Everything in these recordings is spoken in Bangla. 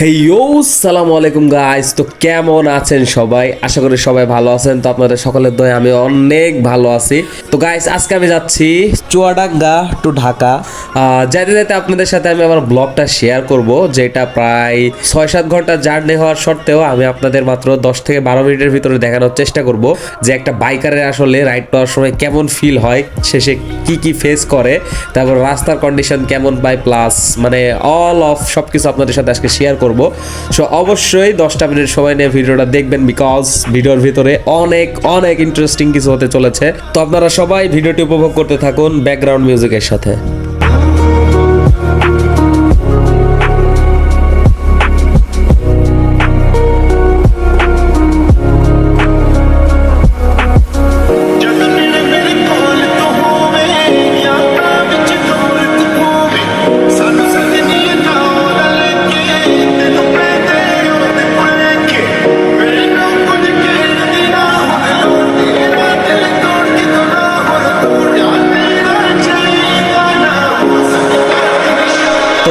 হেইও সালাম আলাইকুম গাইস তো কেমন আছেন সবাই? আশা করি সবাই ভালো আছেন। তো আপনাদের সকলের দয় আমি অনেক ভালো আছি। তো গাইস আজকে আমি যাচ্ছি চুয়াডাঙ্গা টু ঢাকা। যাইতে যাইতে আপনাদের সাথে আমি আমার ব্লগটা শেয়ার করব, যেটা প্রায় ছয় সাত ঘণ্টা জার্নি হওয়ার সত্ত্বেও আমি আপনাদের মাত্র দশ থেকে বারো মিনিটের ভিতরে দেখানোর চেষ্টা করব, যে একটা বাইকারের আসলে রাইড পাওয়ার সময় কেমন ফিল হয়, শেষে কি কি ফেস করে, তারপর রাস্তার কন্ডিশন কেমন পাই প্লাস মানে অল অফ সব কিছু আপনাদের সাথে আজকে শেয়ার করব। সো অবশ্যই দশটা মিনিট সময় নিয়ে ভিডিওটা দেখবেন বিকজ ভিডিওর ভিতরে অনেক অনেক ইন্টারেস্টিং কিছু হতে চলেছে। তো আপনারা সবাই ভিডিওটি উপভোগ করতে থাকুন ব্যাকগ্রাউন্ড মিউজিকের সাথে।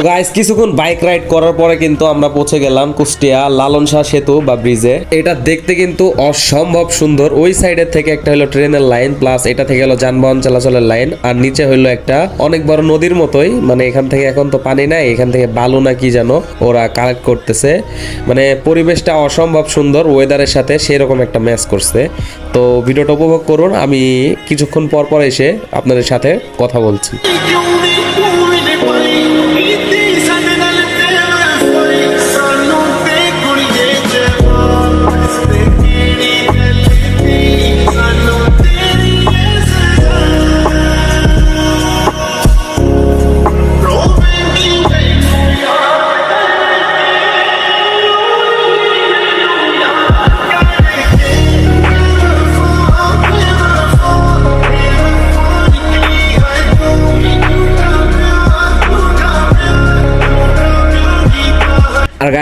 গাইস কিছুক্ষণ বাইক রাইড করার পরে কিন্তু আমরা পৌঁছে গেলাম কুষ্টিয়া লালন শাহ সেতু বা ব্রিজে এটা দেখতে কিন্তু অসম্ভব সুন্দর। ওই সাইডের থেকে একটা হলো ট্রেনের লাইন প্লাস এটা থেকে হলো যানবাহন চলাচলের লাইন আর নিচে হলো একটা অনেক বড় নদীর মতোই। মানে এখান থেকে এখন তো পানি নাই, এখান থেকে বালু না কি জানো ওরা কালেক্ট করতেছে। মানে পরিবেশটা অসম্ভব সুন্দর ওয়েদারের সাথে সেরকম একটা ম্যাচ করছে। তো ভিডিওটা উপভোগ করুন, আমি কিছুক্ষণ পর পর এসে আপনাদের সাথে কথা বলছি।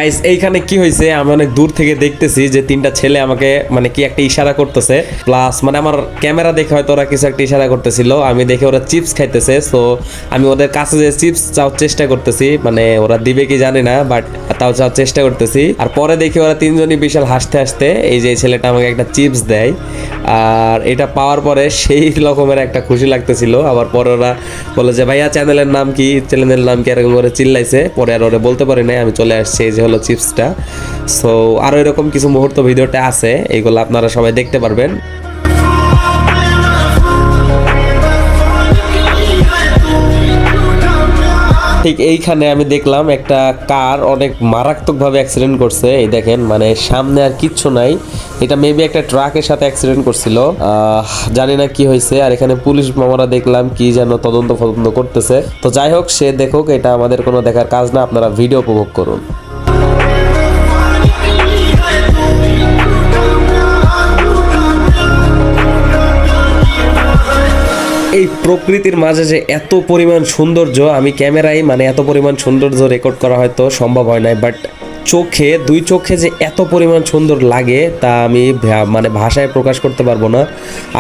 গাইস এইখানে কি হয়েছে আমি অনেক দূর থেকে দেখতেছি যে তিনটা ছেলে আমাকে মানে কি একটা ইশারা করতেছে। প্লাস মানে আমার ক্যামেরা দেখে হয়তো ওরা কিছু একটা ইশারা করতেছিল। আমি দেখে ওরা চিপস খাইতেছে। সো আমি ওদের কাছে যে চিপস চাওয়ার চেষ্টা করতেছি মানে ওরা দিবে কি জানি না বাট তাও চাওয়ার চেষ্টা করতেছি। আর পরে দেখি ওরা তিনজনই বিশাল হাসতে হাসতে এই যে ছেলেটা আমাকে একটা চিপস দেয়। আর এটা পাওয়ার পরে সেই রকমের একটা খুশি লাগতেছিল। আবার পরে ওরা বলে যে, ভাইয়া চ্যানেলের নাম কি? চ্যানেলের নাম কি এরকম করে চিল্লাইছে। পরে আর ওরা বলতে পারি নাই। আমি চলে আসছি। এই যে হলো চিপসটা। সো আরও এরকম কিছু মুহূর্ত ভিডিওতে আছে এইগুলো আপনারা সবাই দেখতে পারবেন। ঠিক এইখানে আমি দেখলাম একটা কার অনেক মারাত্মকভাবে অ্যাক্সিডেন্ট করছে, এই দেখেন মানে সামনে আর কিচ্ছু নাই। এটা মেবি একটা ট্রাকের সাথে অ্যাক্সিডেন্ট করছিল। জানি না কি হয়েছে, আর এখানে পুলিশ মামারা দেখলাম কি যেন তদন্ত ফদন্ত করতেছে। তো যাই হোক, সে দেখুক, এটা আমাদের কোনো দেখার কাজ না, আপনারা ভিডিও উপভোগ করুন। এই প্রকৃতির মাঝে যে এত পরিমাণ সৌন্দর্য, আমি ক্যামেরায় মানে এত পরিমাণ সৌন্দর্য রেকর্ড করা হয়তো সম্ভব হয় নাই বাট চোখে, দুই চোখে যে এত পরিমাণ সুন্দর লাগে, তা আমি মানে ভাষায় প্রকাশ করতে পারব না।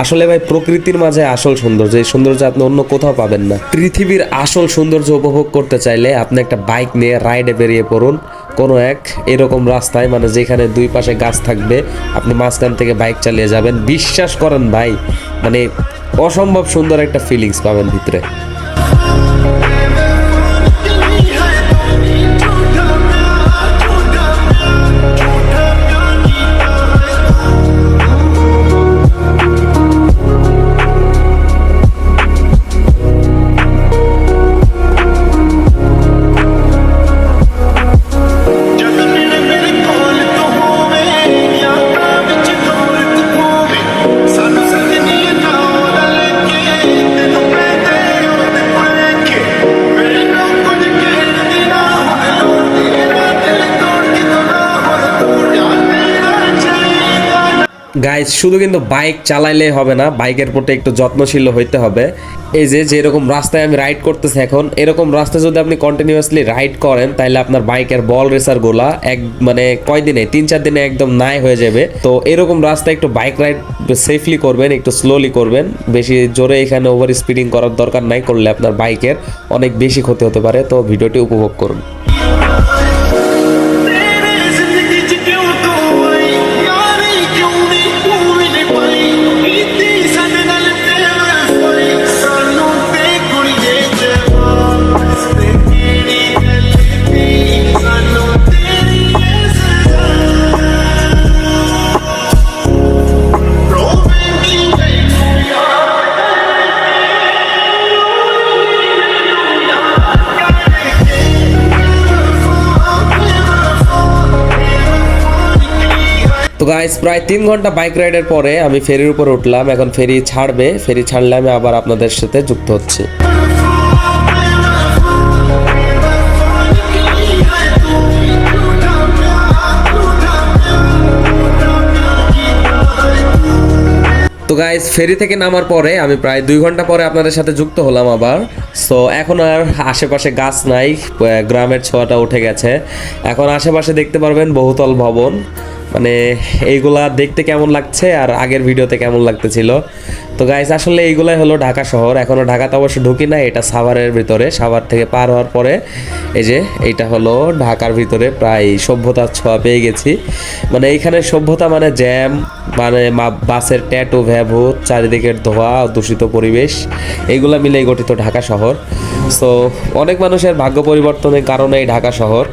আসলে ভাই, প্রকৃতির মাঝে আসল সৌন্দর্য, এই সৌন্দর্য আপনি অন্য কোথাও পাবেন না। পৃথিবীর আসল সৌন্দর্য উপভোগ করতে চাইলে আপনি একটা বাইক নিয়ে রাইডে বেরিয়ে পড়ুন, কোনো এক এরকম রাস্তায় মানে যেখানে দুই পাশে গাছ থাকবে, আপনি মাঝখান থেকে বাইক চালিয়ে যাবেন। বিশ্বাস করেন ভাই মানে অসম্ভব সুন্দর একটা ফিলিংস পাবেন ভিতরে। গাইজ শুধু কিন্তু বাইক চালাইলে হবে না বাইকের প্রতি একটু যত্নশীল হইতে হবে। এই যে যেরকম রাস্তায় আমি রাইড করতেছি এখন, এরকম রাস্তায় যদি আপনি কন্টিনিউয়াসলি রাইড করেন তাহলে আপনার বাইকের বল রেসার গোলা এক মানে কয়দিনে তিন, চার দিনে একদম নাই হয়ে যাবে। তো এরকম রাস্তায় একটু বাইক রাইড সেফলি করবেন, একটু স্লোলি করবেন। বেশি জোরে এখানে ওভার স্পিডিং করার দরকার নাই, করলে আপনার বাইকের অনেক বেশি ক্ষতি হতে পারে। তো ভিডিওটি উপভোগ করুন। তো গাইস প্রায় তিন ঘণ্টা বাইক রাইডের পরে আমি ফেরির উপর উঠলাম। এখন ফেরি ছাড়বে। ফেরি ছাড়লে আমি আবার আপনাদের সাথে যুক্ত হচ্ছি। তো গাইস ফেরি থেকে নামার পরে আমি প্রায় দুই ঘণ্টা পরে আপনাদের সাথে যুক্ত হলাম আবার। সো এখন আর আশেপাশে গাছ নাই। গ্রামের ছোঁয়াটা উঠে গেছে। এখন আশেপাশে দেখতে পারবেন বহুতল ভবন। মানে এইগুলা দেখতে কেমন লাগছে আর আগের ভিডিওতে কেমন লাগতেছিল? তো গাইস আসলে এইগুলাই হলো ঢাকা শহর। এখনও ঢাকাতে অবশ্য ঢুকি না এটা সাভারের ভিতরে। সাভার থেকে পার হওয়ার পরে এই যে, এইটা হলো ঢাকার ভিতরে প্রায় সভ্যতার ছোঁয়া পেয়ে গেছি। মানে এইখানে সভ্যতা মানে জ্যাম মানে বাসের ট্যাটু ভ্যাভূত চারিদিকের ধোয়া, দূষিত পরিবেশ, এইগুলা মিলেই গঠিত ঢাকা শহর। সো অনেক মানুষের ভাগ্য পরিবর্তনের কারণে এই ঢাকা শহর।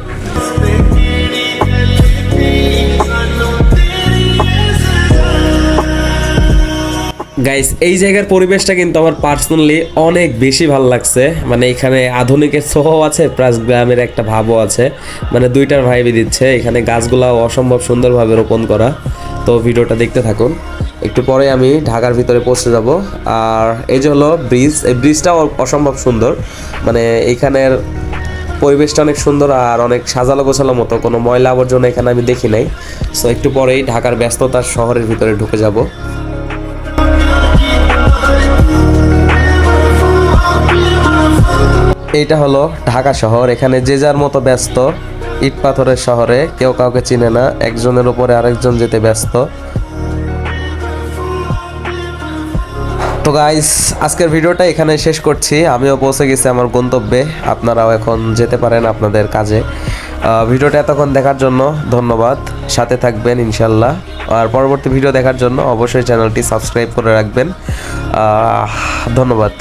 গাইস এই জায়গার পরিবেশটা কিন্তু আমার পার্সোনালি অনেক বেশি ভালো লাগছে। মানে এখানে আধুনিকের ছোঁয়াও আছে প্লাস গ্রামের একটা ভাবও আছে। মানে দুইটার ভাইবই দিচ্ছে। এখানে গাছগুলাও অসম্ভব সুন্দরভাবে রোপণ করা। তো ভিডিওটা দেখতে থাকুন। একটু পরে আমি ঢাকার ভিতরে পৌঁছে যাব। আর এই যে হলো ব্রিজ এই ব্রিজটাও অসম্ভব সুন্দর। মানে এখানের পরিবেশটা অনেক সুন্দর আর অনেক সাজালো গোছালো মতো। কোনো ময়লা আবর্জনা এখানে আমি দেখি নাই। সো একটু পরেই ঢাকার ব্যস্ততার শহরের ভিতরে ঢুকে যাব। এইটা হলো ঢাকা শহর। এখানে যে যার মতো ব্যস্ত, ইট পাথরের শহরে কেউ কাউকে চিনে না, একজনের উপরে আরেকজন যেতে ব্যস্ত। তো গাইস আজকের ভিডিওটা এখানে শেষ করছি। আমিও পৌঁছে গেছি আমার গন্তব্যে। আপনারাও এখন যেতে পারেন আপনাদের কাজে। ভিডিওটা এতক্ষণ দেখার জন্য ধন্যবাদ। সাথে থাকবেন ইনশাল্লাহ আর পরবর্তী ভিডিও দেখার জন্য অবশ্যই চ্যানেলটি সাবস্ক্রাইব করে রাখবেন। ধন্যবাদ।